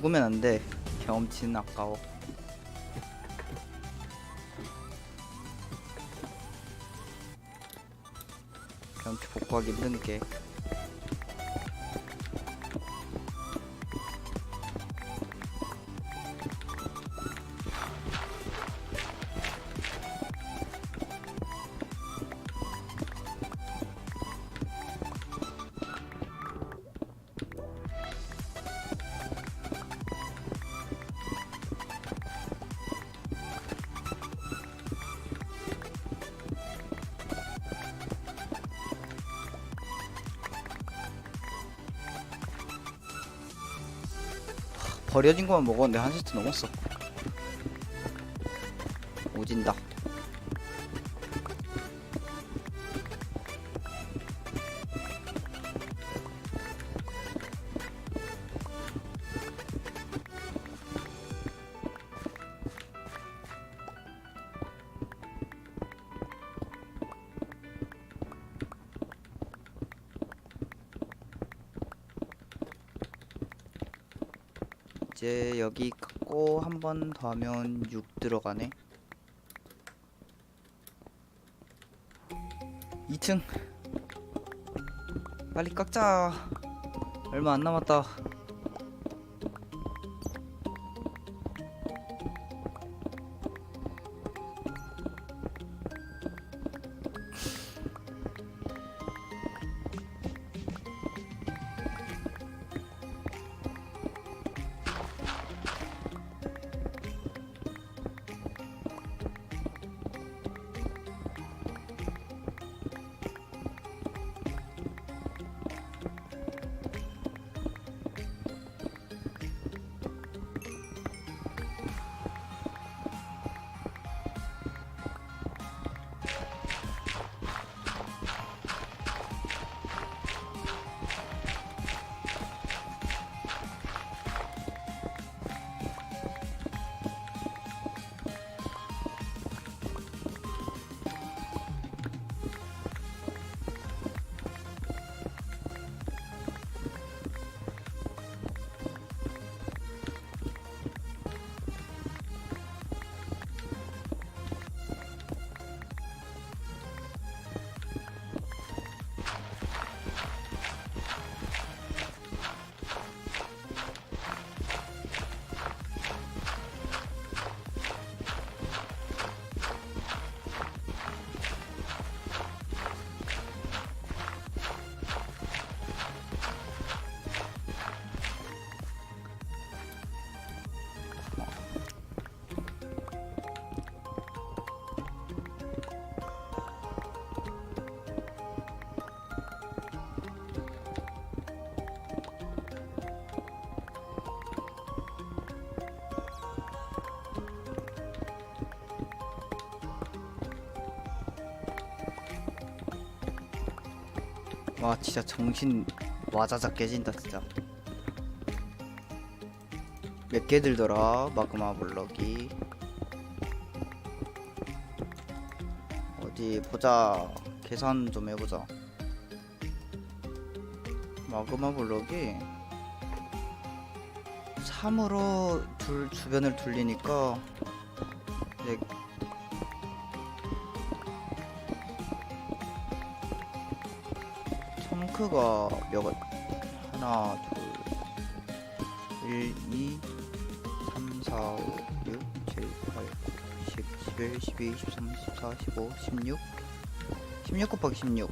죽으면 안 돼. 경험치는 아까워. 경험치 복구하기 힘든 게 버려진 것만 먹었는데 한 세트 넘었어. 오진다 이제 여기 깎고 한 번 더 하면 6 들어가네. 2층. 빨리 깎자. 얼마 안 남았다 와 진짜 정신 와자작 깨진다 진짜. 몇 개 들더라 마그마 블럭이? 어디 보자. 계산 좀 해보자. 마그마 블럭이? 3으로 둘 주변을 둘리니까 이제 청크가 몇 가- 하나 둘 1, 2 3, 4, 5, 6, 7, 8, 9, 10, 11, 12, 13, 14, 15, 16 16 곱하기 16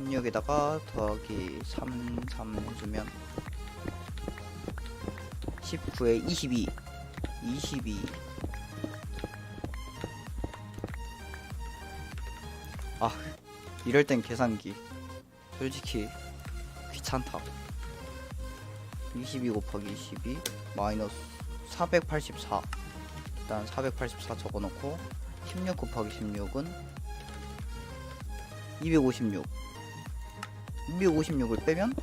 16에다가 더하기 3, 3 해주면 19에 22 22 아 이럴 땐 계산기 솔직히 귀찮다. 22 곱하기 22 마이너스 484 일단 484 적어놓고 16 곱하기 16은 256 256을 빼면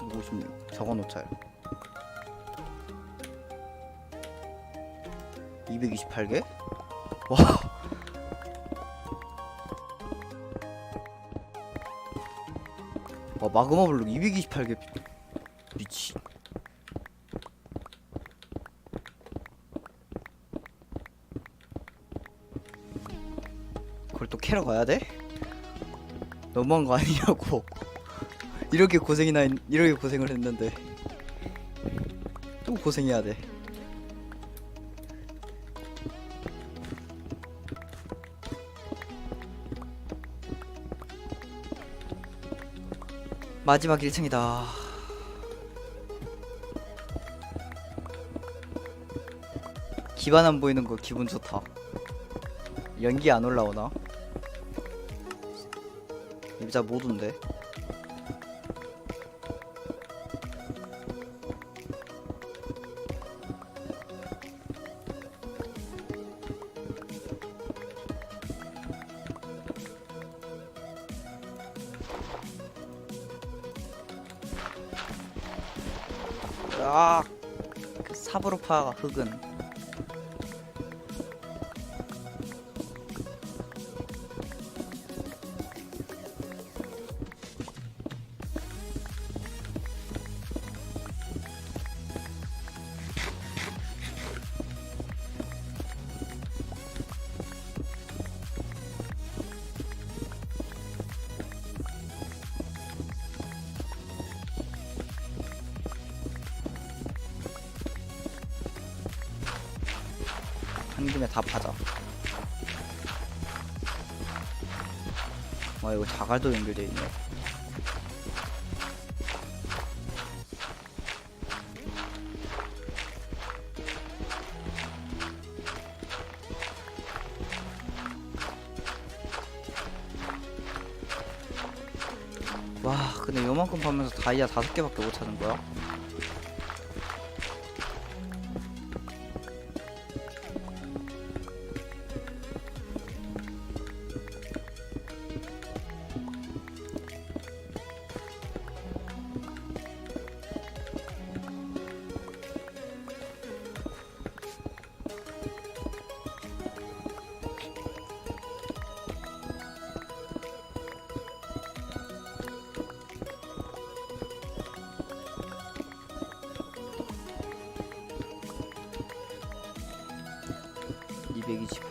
(256) 적어놓자요. 228개? 와 와 마그마 블록 228개 미치 그걸 또 캐러 가야 돼? 너무한 거 아니냐고. 이렇게 고생이나 했- 이렇게 고생을 했는데. 또 고생해야 돼 마지막 1층이다. 기반 안 보이는 거 기분 좋다. 연기 안 올라오나? 입자 모두인데 아, 그 사브로파 흙은 한 김에 다 파자. 와 이거 자갈도 연결돼 있네. 와 근데 요만큼 파면서 다이아 다섯 개밖에 못 찾은 거야?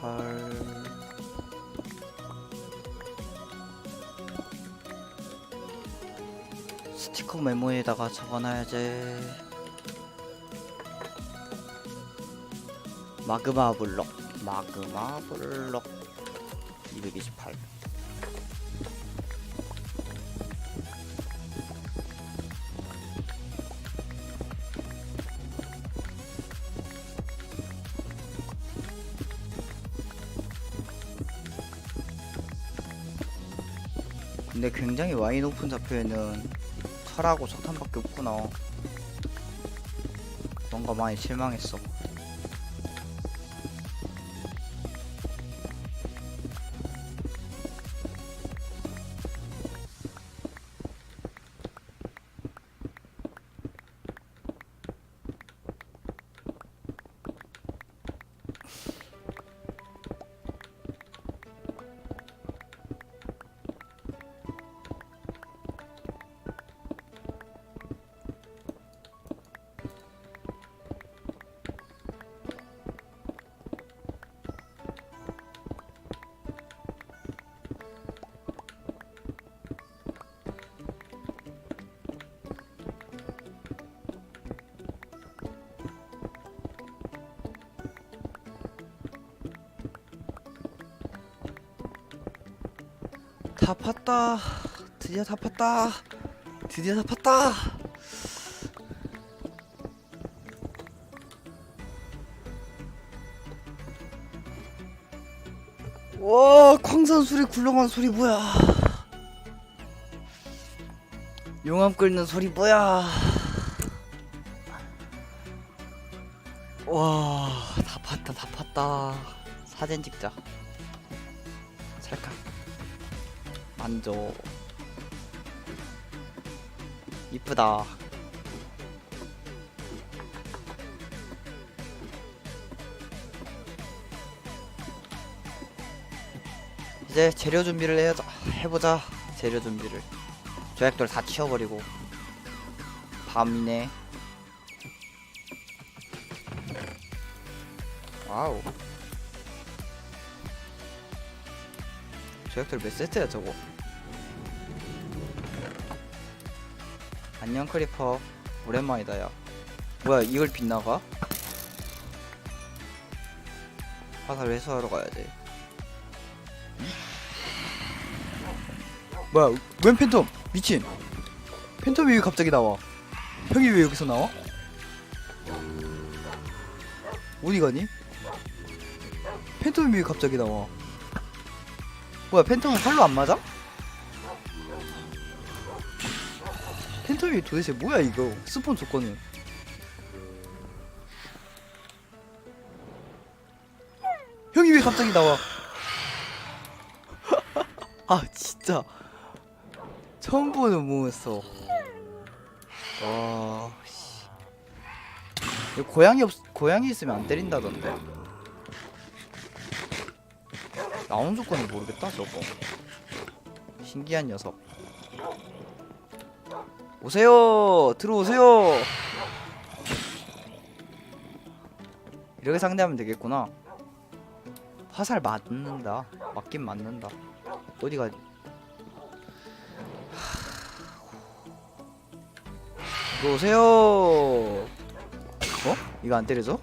(228) 스티커 메모에다가 적어놔야지. 마그마 블럭 마그마 블럭 228 굉장히 와인 오픈 좌표에는 철하고 석탄밖에 없구나. 뭔가 많이 실망했어 다 팠다. 드디어 다 팠다. 드디어 다 팠다. 와 광산 소리 굴렁한 소리 뭐야? 용암 끓는 소리 뭐야? 와 다 팠다 다 팠다. 사진 찍자 만져 이쁘다. 이제 재료 준비를 해야자 해보자 재료 준비를. 조약돌 다 치워버리고. 밤이네. 와우. 조약돌 몇 세트야 저거 안녕 크리퍼 오랜만이다 야 뭐야 이걸 빗나가? 화살 회수하러 가야 돼 응? 뭐야 웬 팬텀 미친 팬텀이 왜 갑자기 나와 형이 왜 여기서 나와? 어디 가니? 팬텀이 왜 갑자기 나와 뭐야 팬텀은 활로 안 맞아? 팬텀이 도대체 뭐야 이거? 스폰 조건은. 형이 왜 갑자기 나와? 아 진짜. 처음 보는 모였어? 와 고양이 없 고양이 있으면 안 때린다던데. 나온 조건을 모르겠다 저거. 신기한 녀석 오세요. 들어오세요. 이렇게 상대하면 되겠구나. 화살 맞는다. 맞긴 맞는다. 어디가? 들어오세요. 어? 이거 안 때려져?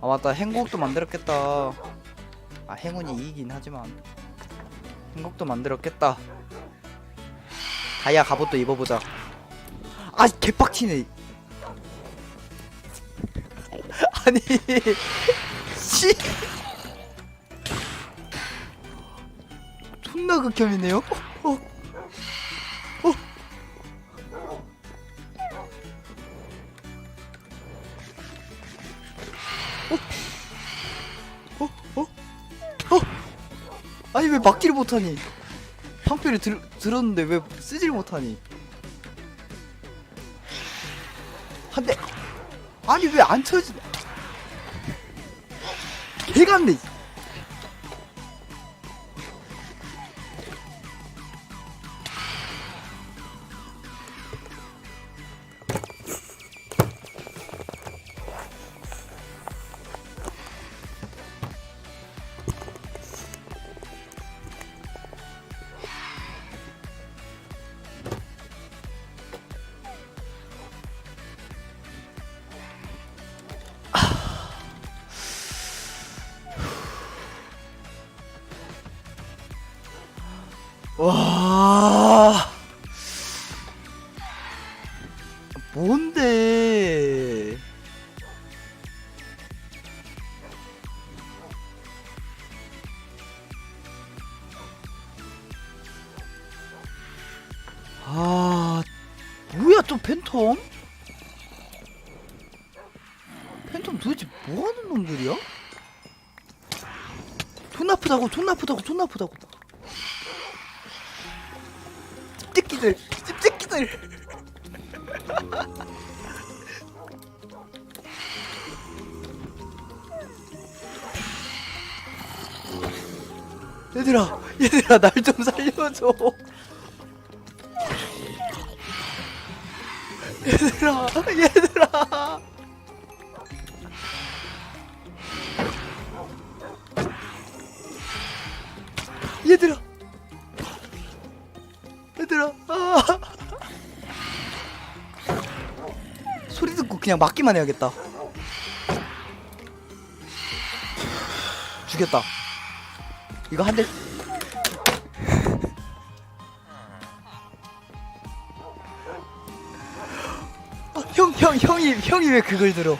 아 맞다. 행복도 만들었겠다. 아 행운이 이기긴 하지만 행복도 만들었겠다. 다이아 갑옷도 입어보자. 아 개빡치네. 아니 씨. 존나 극혐이네요 못하니? 방패를 들, 들었는데 왜 쓰질 못하니? 한 대. 아니 왜 안 쳐지? 개같네. 아, 뭐야 또 팬텀? 팬텀 도대체 뭐 하는 놈들이야? 존나 아프다고, 존나 아프다고, 존나 아프다고. 찝찝기들 찝찝기들 얘들아 얘들아 날 좀 살려줘 얘들아 얘들아. 얘들아. 얘들아 아. 소리 듣고 그냥 맞기만 해야겠다. 죽였다. 이거 한대 형, 형이, 형이 왜 그걸 들어?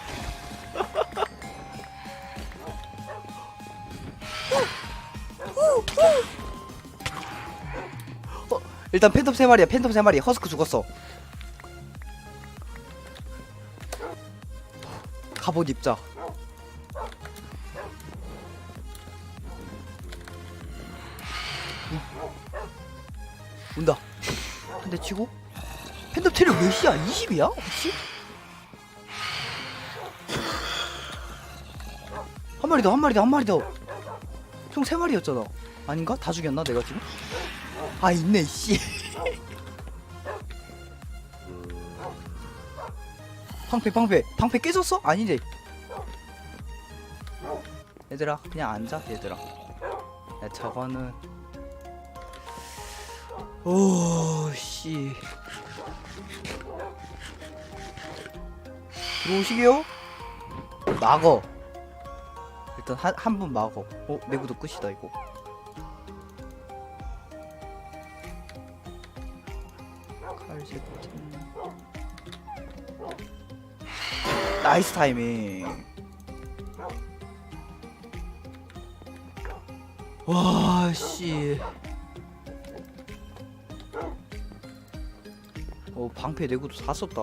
어, 일단 팬텀 세 마리야. 팬텀 세 마리. 허스크 죽었어. 갑옷 입자. 온다. 한대 치고. 팬텀 체력 몇이야? 20이야? 혹시? 한 마리 더, 한 마리 더, 한 마리 더. 총 세 마리였잖아. 아닌가? 다 죽였나 내가 지금? 아 있네 씨. 방패 방패 방패 깨졌어? 아니지. 얘들아 그냥 앉아 얘들아. 야 저거는 오 씨. 들어오시게요? 막어. 일단 한한 분 막어. 어 내구도 끝이다 이거. 칼제품. 나이스 타이밍. 와 씨. 어 방패 내구도 다 썼다.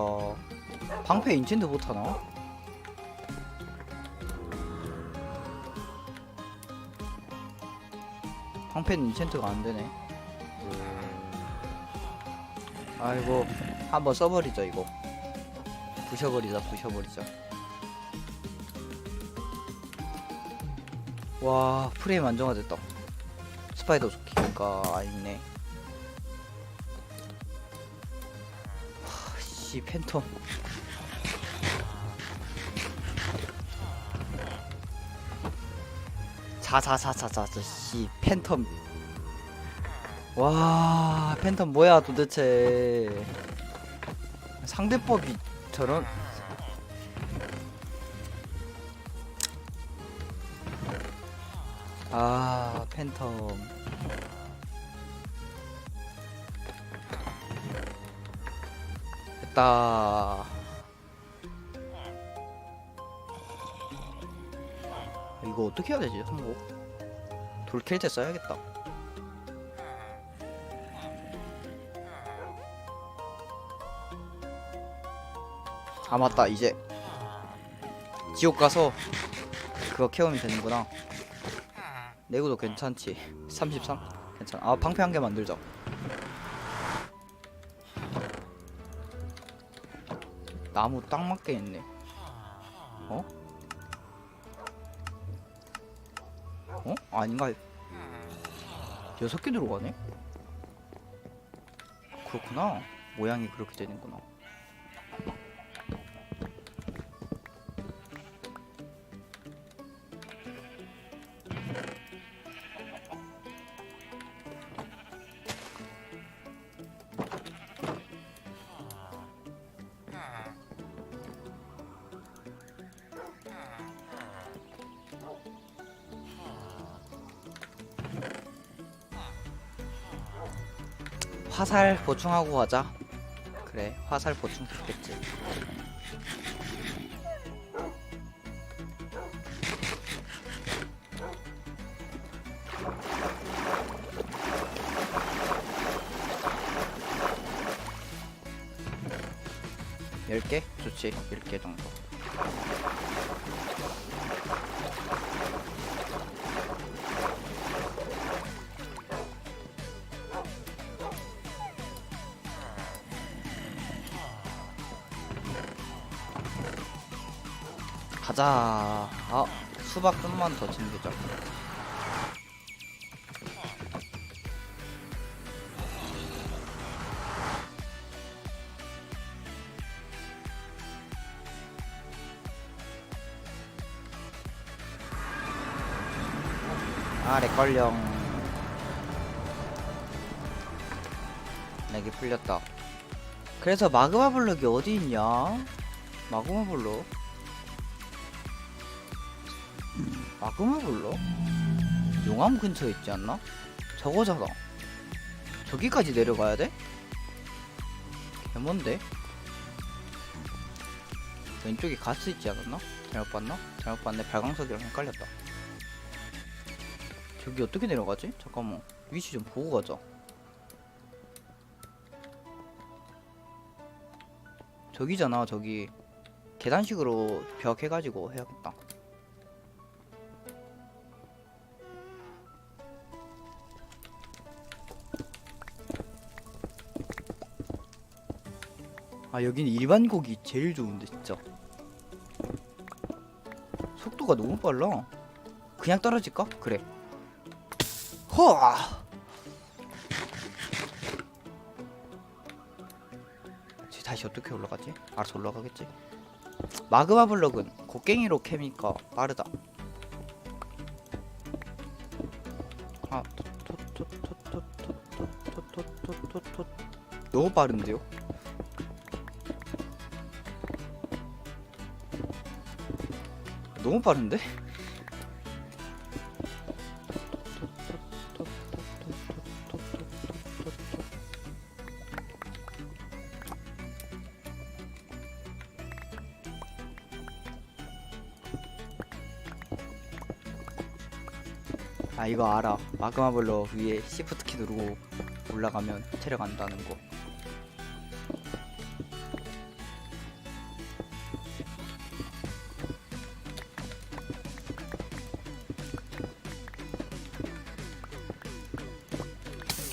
방패 인챈트 못하나? 방패는 인챈트가 안되네. 아이고 한번 써버리자 이거. 부셔버리자 부셔버리자. 와 프레임 안정화됐다. 스파이더 좋기가 아니네. 하, 씨 팬텀 자자자자자자 씨 팬텀. 와 팬텀 뭐야 도대체. 상대법이 저런. 아 팬텀. 됐다 이거 어떻게 해야 되지? 한국 돌킬 때 써야겠다. 아 맞다. 이제 지옥 가서 그거 캐오면 되는구나. 내구도 괜찮지? 33 괜찮아. 아 방패 한 개 만들자. 나무 딱 맞게 있네 어? 아닌가? 여섯 개 들어가네? 그렇구나. 모양이 그렇게 되는구나 화살 보충하고 가자. 그래, 화살 보충 좋겠지. 열 개? 좋지. 열 개 정도. 가자. 아, 수박 좀만 더 챙기자. 아, 렉걸령. 렉이 풀렸다. 그래서 마그마 블럭이 어디 있냐? 마그마 블럭? 마그마 블럭? 용암 근처에 있지 않나? 저거잖아. 저기까지 내려가야 돼? 개뭔데? 왼쪽에 가스 있지 않았나? 잘못 봤나? 잘못 봤네. 발광석이랑 헷갈렸다. 저기 어떻게 내려가지? 잠깐만. 위치 좀 보고 가자. 저기잖아, 저기. 계단식으로 벽 해가지고 해야겠다. 아 여긴 일반 고기 제일 좋은데 진짜 속도가 너무 빨라 그냥 떨어질까? 그래 허아 다시 어떻게 올라가지? 알아서 올라가겠지 마그마 블럭은 곡괭이로 캐니까 빠르다 아 너무 빠른데요? 너무 빠른데? 아 이거 알아 마그마 블럭 위에 시프트 키 누르고 올라가면 체력 안 다는 거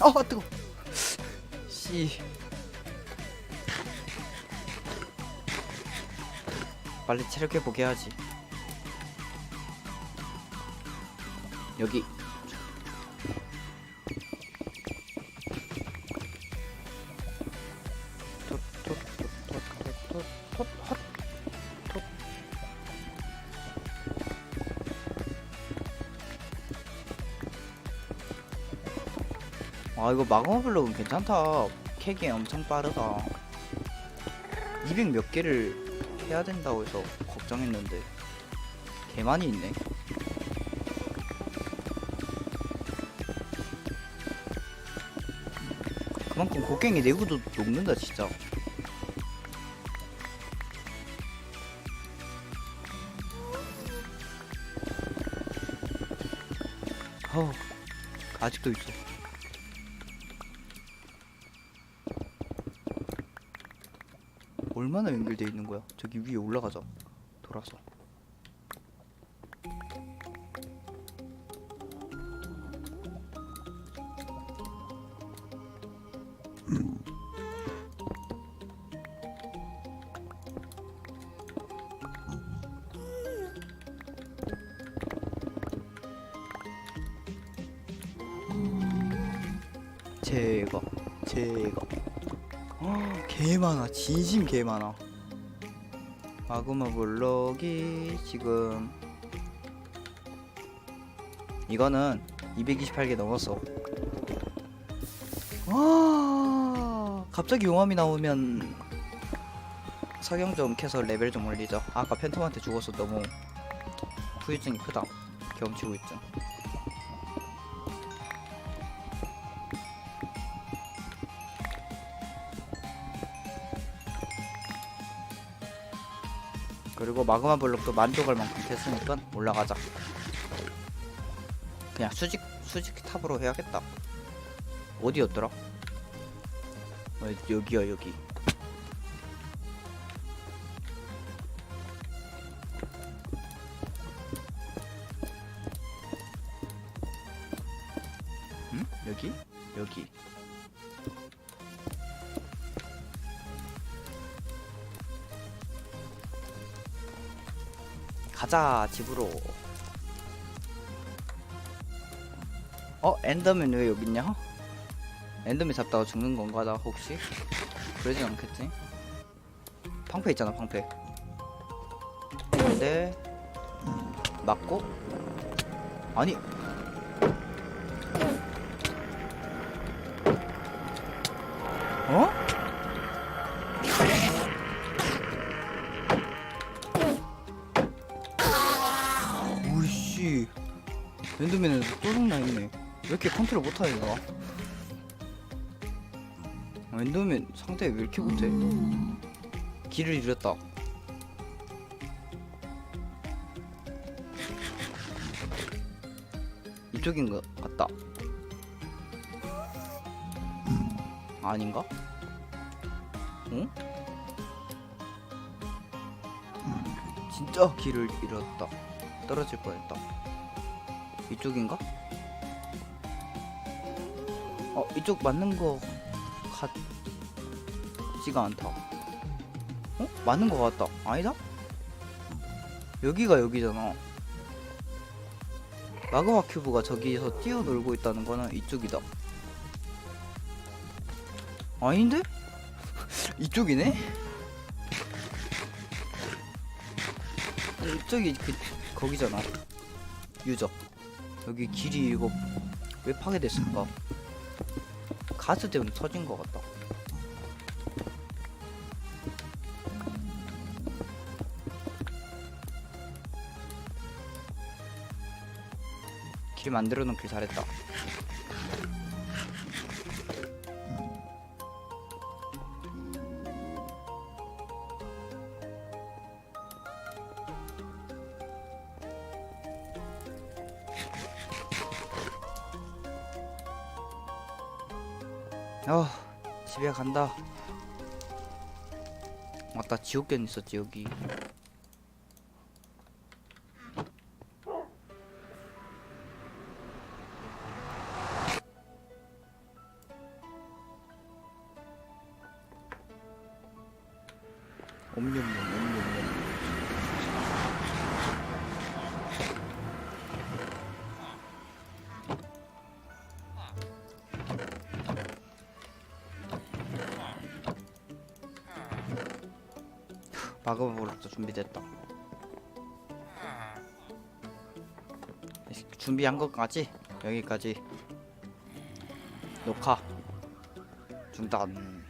아 뜨거. 씨. 빨리 체력 회복해 야지. 여기 이거 마그마 블록은 괜찮다. 캐기 엄청 빠르다. 200 몇 개를 해야 된다고 해서 걱정했는데 개 많이 있네. 그만큼 곡괭이 내구도 녹는다 진짜. 어 아직도 있어 얼마나 연결돼 있는 거야. 저기 위에 올라가자. 돌아서. 제가 제가 어, 개 많아. 진심 개 많아. 마그마 블럭이 지금 이거는 228개 넘었어. 와 갑자기 용암이 나오면 석영 좀 캐서 레벨 좀 올리자 아까 팬텀한테 죽어서 너무 후유증이 크다. 경치 후유증 그리고 마그마 블록도 만족할 만큼 됐으니까 올라가자. 그냥 수직 수직 탑으로 해야겠다. 어디였더라? 어, 여기야 여기. 가자 집으로. 어 엔더맨 왜 여기 있냐? 엔더맨 잡다가 죽는 건가 나 혹시? 그러진 않겠지? 방패 있잖아 방패. 근데 맞고? 아니. 어? 엔더맨은 또롱나 있네 왜 이렇게 컨트롤 못하냐 나 어, 엔더맨 상대 왜 이렇게 못해 길을 잃었다 이쪽인 것 같다 아닌가? 응? 진짜 길을 잃었다 떨어질 뻔했다. 이쪽인가? 어 이쪽 맞는 거 같지가 않다. 어? 맞는 거 같다. 아니다? 여기가 여기잖아. 마그마 큐브가 저기서 뛰어놀고 있다는 거는 이쪽이다. 아닌데? 이쪽이네? 이쪽이 그 거기잖아. 유적. 여기 길이 이거 왜 파괴됐을까? 가스 때문에 터진 것 같다. 길 만들어 놓길 잘했다. 어, 집에 간다. 맞다, 지옥견 있었지, 여기. 마그마블록도 준비됐다. 준비한 것까지 여기까지 녹화 중단.